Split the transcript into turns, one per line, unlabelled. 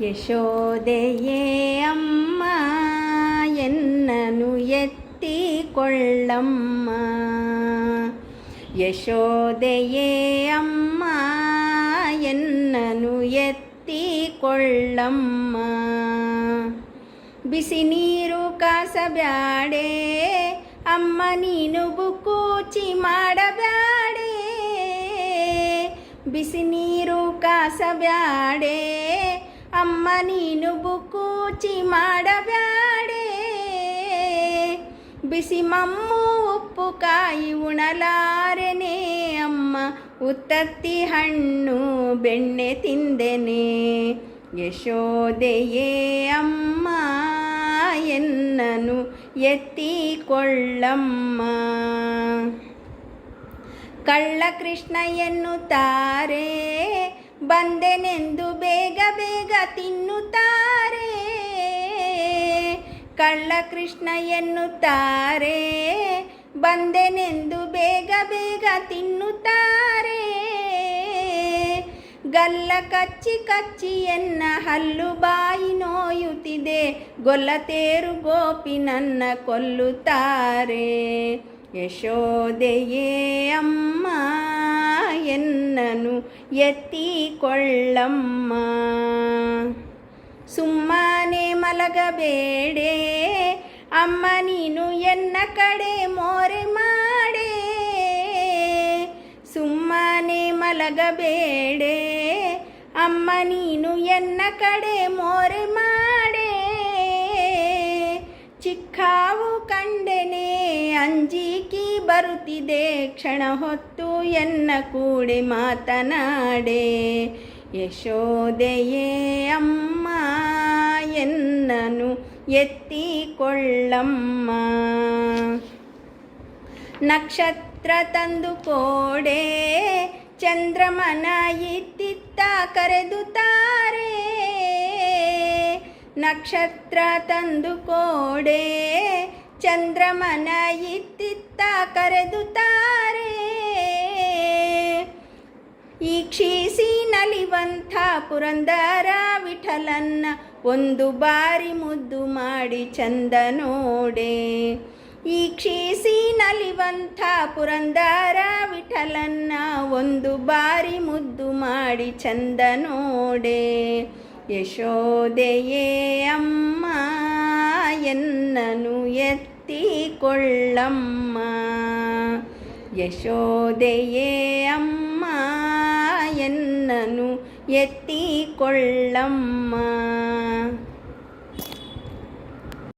ಯಶೋದೆಯೇ ಅಮ್ಮ, ಎನ್ನನು ಎತ್ತಿಕೊಳ್ಳಮ್ಮ. ಯಶೋದೆಯೇ ಅಮ್ಮ, ಎನ್ನನು ಎತ್ತಿಕೊಳ್ಳಮ್ಮ. ಬಿಸಿ ನೀರು ಕಾಸಬ್ಯಾಡೆ, ಅಮ್ಮ ನೀನು ಬುಕೂಚಿ ಮಾಡಬ್ಯಾಡೆ. ಬಿಸಿ ನೀರು ಕಾಸಬ್ಯಾಡೆ ಅಮ್ಮ ನೀನು ಬುಕೂಚಿ ಮಾಡಬ್ಯಾಡೆ. ಬಿಸಿ ಮಮ್ಮು ಉಪ್ಪು ಕಾಯಿ ಉಣಲಾರೆನೆ ಅಮ್ಮ, ಉತ್ತತ್ತಿ ಹಣ್ಣು ಬೆಣ್ಣೆ ತಿಂದೆನೆ. ಯಶೋದೆಯೇ ಅಮ್ಮ, ಎನ್ನನು ಎತ್ತಿಕೊಳ್ಳಮ್ಮ. ಕಳ್ಳ ಕೃಷ್ಣ ಎನ್ನುತ್ತಾರೆ ಬಂದೆನೆಂದು ಬೇಗ ಬೇಗ ತಿನ್ನುತ್ತಾರೆ. ಕಳ್ಳ ಕೃಷ್ಣ ಎನ್ನುತ್ತಾರೆ. ಬಂದೆನೆಂದು ಬೇಗ ಬೇಗ ತಿನ್ನುತ್ತಾರೆ. ಗಲ್ಲ ಕಚ್ಚಿ ಕಚ್ಚಿ ಎನ್ನ ಹಲ್ಲು ಬಾಯಿ ನೋಯುತ್ತಿದೆ. ಗೊಲ್ಲತೇರು ಗೋಪಿ ನನ್ನ ಕೊಲ್ಲುತ್ತಾರೆ. ಯಶೋದೆಯೇ ಅಮ್ಮ. ಎತ್ತಿಕೊಳ್ಳಮ್ಮ. ಸುಮ್ಮನೆ ಮಲಗಬೇಡೆ, ಅಮ್ಮ ನೀನು ಎನ್ನ ಕಡೆ ಮೋರೆ ಮಾಡೆ. ಸುಮ್ಮನೆ ಮಲಗಬೇಡೆ, ಅಮ್ಮ ನೀನು ಎನ್ನ ಕಡೆ ಮೋರೆ ಮಾಡೆ. ಚಿಕ್ಕಾವು ಕಂಡೆನೆ ಅಂಜಿಕಿ ಬರುತ್ತಿದೆ, ಕ್ಷಣ ಹೊತ್ತು ಎನ್ನ ಕೂಡಿ ಮಾತನಾಡೆ, ಯಶೋದೆಯೇ ಅಮ್ಮ, ಎನ್ನನು ಎತ್ತಿಕೊಳ್ಳಮ್ಮ. ನಕ್ಷತ್ರ ತಂದು ಕೋಡೆ, ಚಂದ್ರಮನ ಇತ್ತಿತ್ತ ತಾರೆ. ನಕ್ಷತ್ರ ತಂದು ಕೋಡೆ ಚಂದ್ರಮನ ಇತ್ತಿತ್ತ ಕರೆದುತ್ತಾರೆ ಈಕ್ಷಿಸಿ ನಲಿವಂಥ ಪುರಂದರ ವಿಠಲನ್ನ ಒಂದು ಬಾರಿ ಮುದ್ದು ಮಾಡಿ ಚಂದ ನೋಡೆ. ಈಕ್ಷಿಸಿ ನಲಿವಂಥ ಪುರಂದರ ವಿಠಲನ್ನ ಒಂದು ಬಾರಿ ಮುದ್ದು ಮಾಡಿ ಚಂದ ನೋಡೆ. ಯಶೋದೆಯೇ ಅಮ್ಮ ಎತ್ತಿಕೊಳ್ಳಮ್ಮ ಯಶೋದೆಯೇ ಅಮ್ಮ ಎನ್ನನು ಎತ್ತಿಕೊಳ್ಳಮ್ಮ